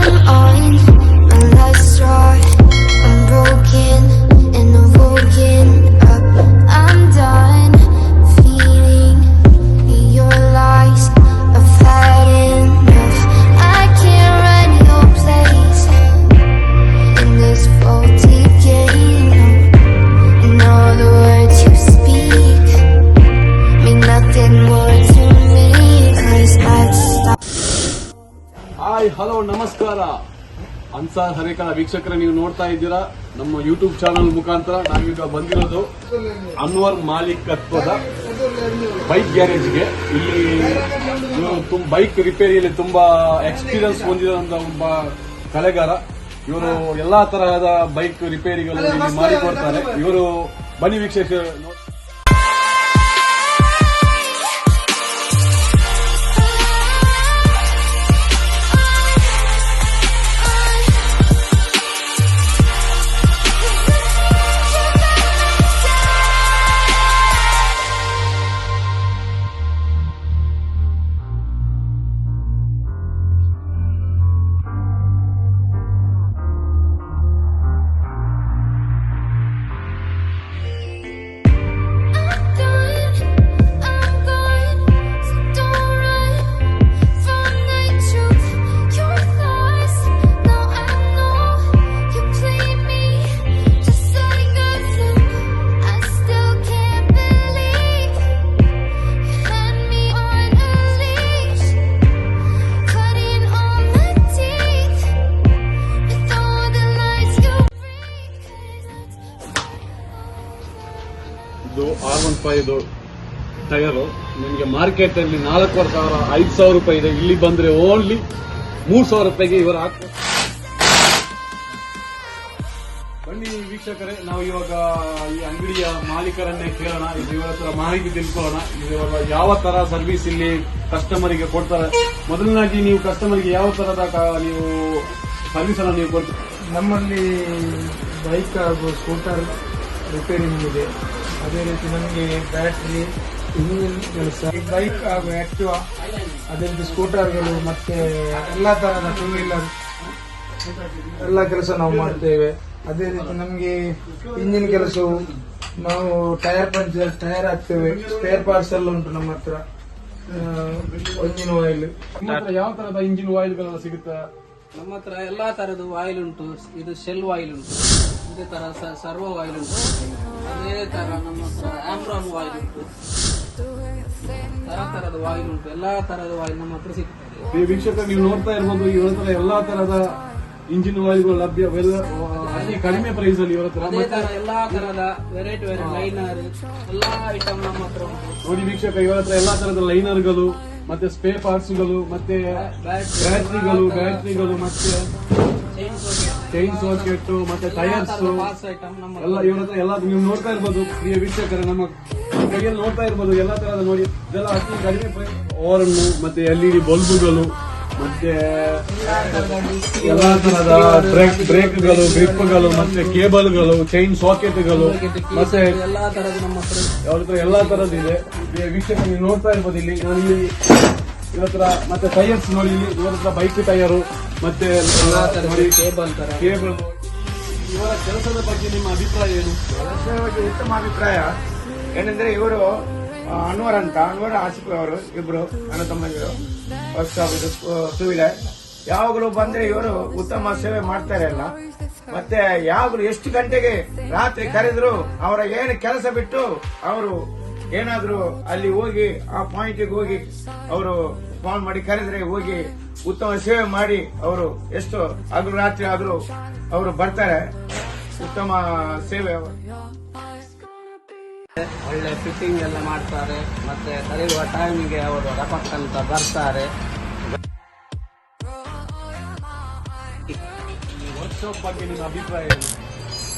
one all hi, hello, ನಮಸ್ಕಾರ. ಅನ್ಸಾರ್ ಹರೇಕಳ ವೀಕ್ಷಕರ, ನೀವು ನೋಡ್ತಾ ಇದ್ದೀರಾ ನಮ್ಮ ಯೂಟ್ಯೂಬ್ ಚಾನಲ್ ಮುಖಾಂತರ ನಾವೀಗ ಬಂದಿರೋದು ಅನ್ವರ್ ಮಾಲೀಕತ್ವದ ಬೈಕ್ ಗ್ಯಾರೇಜ್ಗೆ ಇಲ್ಲಿ ಇವರು ಬೈಕ್ ರಿಪೇರಿಯಲ್ಲಿ ತುಂಬಾ ಎಕ್ಸ್ಪೀರಿಯನ್ಸ್ ಹೊಂದಿರುವಂತ ಒಬ್ಬ ಕಲೆಗಾರ. ಇವರು ಎಲ್ಲಾ ತರಹದ ಬೈಕ್ ರಿಪೇರಿಗಳು ಮಾಡಿಕೊಡ್ತಾರೆ. ಇವರು ಬನ್ನಿ ವೀಕ್ಷಕ ಒನ್ ಟೈರು ನಿಮಗೆ ಮಾರ್ಕೆಟ್ ಅಲ್ಲಿ ನಾಲ್ಕೂವರೆ ಸಾವಿರ ಐದು ಸಾವಿರ ರೂಪಾಯಿ ಇದೆ. ಇಲ್ಲಿ ಬಂದ್ರೆ ಓನ್ಲಿ ಮೂರ್ ಸಾವಿರ ರೂಪಾಯಿಗೆ ಇವರು ಹಾಕ್ತಾರೆ. ಬನ್ನಿ ವೀಕ್ಷಕರೇ, ನಾವು ಇವಾಗ ಈ ಅಂಗಡಿಯ ಮಾಲೀಕರನ್ನೇ ಕೇಳೋಣ. ಇದು ಇವರ ಹತ್ರ ಮಾಹಿತಿ ತಿಳ್ಕೊಳ್ಳೋಣ. ಇವಾಗ ಯಾವ ತರ ಸರ್ವಿಸ್ ಇಲ್ಲಿ ಕಸ್ಟಮರಿಗೆ ಕೊಡ್ತಾರೆ. ಮೊದಲನಾಗಿ ನೀವು ಕಸ್ಟಮರ್ಗೆ ಯಾವ ತರದ ನೀವು ಸರ್ವಿಸ್ ಅನ್ನ ನೀವು ಕೊಡ್ತೀರಿ? ನಮ್ಮಲ್ಲಿ ಬೈಕ್ ಹಾಗೂ ಸ್ಕೂಟರ್ ರಿಪೇರಿಂಗ್ ಇದೆ. ಅದೇ ರೀತಿ ನಮಗೆ ಬ್ಯಾಟ್ರಿ ಇಂಜಿನ್ ಕೆಲಸ ಬೈಕ್ ಹಾಗೂ ಆಕ್ಟಿವಾ ಅದೇ ರೀತಿ ಸ್ಕೂಟರ್ಗಳು ಮತ್ತೆ ಎಲ್ಲ ತರಹದ ಟೂ ವೀಲರ್ ಎಲ್ಲ ಕೆಲಸ ನಾವು ಮಾಡ್ತೇವೆ. ಅದೇ ರೀತಿ ನಮಗೆ ಇಂಜಿನ್ ಕೆಲಸವು ನಾವು ಟೈರ್ ಪಂಚರ್ ಟೈರ್ ಹಾಕ್ತೇವೆ. ಸ್ಪೇರ್ ಪಾರ್ಟ್ಸ್ ಎಲ್ಲ ಉಂಟು ನಮ್ಮ ಹತ್ರ. ಇಂಜಿನ್ ಆಯಿಲ್ ಯಾವ ತರದ ಇಂಜಿನ್ ಆಯಿಲ್ಗಳೆಲ್ಲ ಸಿಗುತ್ತಾ? ನಮ್ಮ ಹತ್ರ ಎಲ್ಲಾ ತರದ ಆಯಿಲ್ ಉಂಟು. ಇದು ಶೆಲ್ ಆಯಿಲ್ ಉಂಟು. ಇದೇ ತರ ಸರ್ವ ಆಯಿಲ್ ಉಂಟು ಅದೇ ತರ ನಮ್ಮ ಆಮ್ರಾನ್ ಆಯಿಲ್ ಉಂಟು ತರ ತರದ ಆಯಿಲ್ ಉಂಟು. ಎಲ್ಲಾ ತರದ ಆಯಿಲ್ ನಮ್ಮ ಹತ್ರ ಸಿಗ್ತದೆ. ಈ ವೀಕ್ಷಕ ನೀವು ನೋಡ್ತಾ ಇರ್ಬೋದು ಇವರ ಹತ್ರ ಎಲ್ಲಾ ತರದ ಇಂಜಿನ್ ಆಯಿಲ್ಗಳು ಲಭ್ಯ ಅತಿ ಕಡಿಮೆ ಪ್ರೈಸ್ ಅಲ್ಲಿ ಇವರ ಹತ್ರ ಅದೇ ತರ ಎಲ್ಲಾ ತರದ ವೆರೈಟಿ ವೆರೈಟಿ ಲೈನರ್ ಎಲ್ಲಾ ಐಟಮ್ ನಮ್ಮ ಹತ್ರ ಉಂಟು. ನೋಡಿ ವೀಕ್ಷಕ ಇವರ ಹತ್ರ ಎಲ್ಲಾ ತರದ ಲೈನರ್ಗಳು ಮತ್ತೆ ಸ್ಪೇ ಪಾರ್ಟ್ಸ್ಗಳು ಮತ್ತೆ ಬ್ಯಾಟ್ರಿಗಳು ಬ್ಯಾಟ್ರಿಗಳು ಮತ್ತೆ ಚೈನ್ ಸಾಕೆಟ್ ಮತ್ತೆ ಟೈರ್ಸ್ ಎಲ್ಲ ಇವ್ರ ಹತ್ರ ಎಲ್ಲ ನೀವು ನೋಡ್ತಾ ಇರ್ಬೋದು. ಪ್ರಿಯ ವೀಕ್ಷಕರ ನಮ್ಮ ಕೈಯಲ್ಲಿ ನೋಡ್ತಾ ಇರ್ಬೋದು. ಎಲ್ಲಾ ತರದ ನೋಡಿ. ಇದೆಲ್ಲ ಅತಿ ಕಡಿಮೆ ಪ್ರೈಸ್ ಓರನ್ ಮತ್ತೆ ಎಲ್ ಇ ಡಿ ಬಲ್ಬುಗಳು ಮತ್ತೆ ಎಲ್ಲಾ ತರದ ಬ್ರೇಕ್ ಬ್ರೇಕ್ಗಳು ಗ್ರಿಪ್ಗಳು ಮತ್ತೆ ಕೇಬಲ್ಗಳು ಚೈನ್ ಸಾಕೆಟ್ಗಳು ಮತ್ತೆ ಎಲ್ಲಾ ತರದ ನಮ್ಮ ಹತ್ರ. ಅವ್ರ ಹತ್ರ ಎಲ್ಲಾ ತರದ್ದು ಇದೆ. ಈ ವೀಕ್ಷಕ ನೀವು ನೋಡ್ತಾ ಇರ್ಬೋದು ಇಲ್ಲಿ. ನಾನು ಇಲ್ಲಿ ಇವ್ರ ಹತ್ರ ಮತ್ತೆ ಟೈರ್ಸ್ ನೋಡಿ ಇವತ್ತರ ಇವರ ಬೈಕ್ ಟೈರ್ ಮತ್ತೆ ಕೇಬಲ್ ಇವರ ಕೆಲಸದ ಬಗ್ಗೆ ನಿಮ್ಮ ಅಭಿಪ್ರಾಯ ಏನು? ಕೆಲಸದ ಬಗ್ಗೆ ಉತ್ತಮ ಅಭಿಪ್ರಾಯ. ಏನಂದ್ರೆ ಇವರು ಅನ್ವರ್ ಅಂತ, ಅನ್ವರ್ ಆಸಿಫ್ ಅವರು ಇಬ್ರು, ನನ್ನ ತಮ್ಮಂದಿರು ಟೂ ವೀಲರ್ ಯಾವಾಗಲೂ ಬಂದ್ರೆ ಇವರು ಉತ್ತಮ ಸೇವೆ ಮಾಡ್ತಾರೆ ಅಲ್ಲ. ಮತ್ತೆ ಯಾವಾಗಲೂ ಎಷ್ಟು ಗಂಟೆಗೆ ರಾತ್ರಿ ಕರೆದ್ರು, ಅವರ ಏನು ಕೆಲಸ ಬಿಟ್ಟು, ಅವರು ಏನಾದ್ರೂ ಅಲ್ಲಿ ಹೋಗಿ, ಆ ಪಾಯಿಂಟಿಗೆ ಹೋಗಿ ಅವರು ಫೋನ್ ಮಾಡಿ ಕರೆದ್ರೆ ಹೋಗಿ ಉತ್ತಮ ಸೇವೆ ಮಾಡಿ ಅವರು ಎಷ್ಟು ಹಗಲು ರಾತ್ರಿ ಆದ್ರೂ ಅವರು ಬರ್ತಾರೆ. ಉತ್ತಮ ಸೇವೆ ಒಳ್ಳೆ ಫಿಟ್ಟಿಂಗ್ ಎಲ್ಲ ಮಾಡ್ತಾರೆ, ಮತ್ತೆ ಕರೆಯುವ ಟೈಮಿಗೆ ಅವರು ರಪಕ್ಕಂತ ಬರ್ತಾರೆ. ಬರ್ತಾರೆ ವರ್ಕ್ಶಾಪ್ ಬಗ್ಗೆ ನಿಮ್ಮ ಅಭಿಪ್ರಾಯ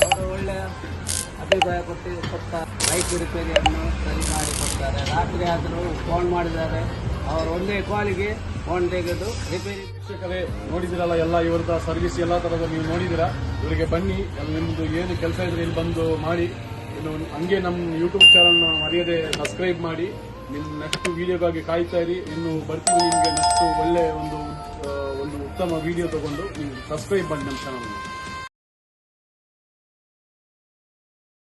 ಅವರು ಒಳ್ಳೆ ಅಭಿಪ್ರಾಯ ಕೊಟ್ಟು ಕೊಟ್ಟ ಬೈಕ್ ರಿಪೇರಿಯನ್ನು ಸರಿ ಮಾಡಿ ಕೊಡ್ತಾರೆ ರಾತ್ರಿ ಆದರೂ ಫೋನ್ ಮಾಡಿದ್ದಾರೆ ಅವರು ಒಂದೇ ಕಾಲಿಗೆ ಫೋನ್ ತೆಗೆದು ರಿಪೇರಿ ಶಿಕ್ಷಕರೇ ನೋಡಿದಿರಲ್ಲ ಎಲ್ಲ ಇವರದ ಸರ್ವಿಸ್ ಎಲ್ಲ ಥರದ ನೀವು ನೋಡಿದಿರಾ? ಇವರಿಗೆ ಬನ್ನಿ ನಿಮ್ಮದು ಏನು ಕೆಲಸ ಇದ್ರೆ ಇಲ್ಲಿ ಬಂದು ಮಾಡಿ. ಇನ್ನು ಹಂಗೆ ನಮ್ಮ ಯೂಟ್ಯೂಬ್ ಚಾನಲ್ ಮರೆಯದೆ ಸಬ್ಸ್ಕ್ರೈಬ್ ಮಾಡಿ. ನಿಮ್ಮ ನೆಕ್ಸ್ಟ್ ವಿಡಿಯೋಗಾಗಿ ಕಾಯ್ತಾ ಇರಿ. ಇನ್ನು ಬರ್ತೀವಿ ನಿಮಗೆ ನೆಕ್ಸ್ಟ್ ಒಳ್ಳೆ ಒಂದು ಒಂದು ಉತ್ತಮ ವಿಡಿಯೋ ತಗೊಂಡು. ನೀವು ಸಬ್ಸ್ಕ್ರೈಬ್ ಮಾಡಿ ನಮ್ಮ ಚಾನಲ್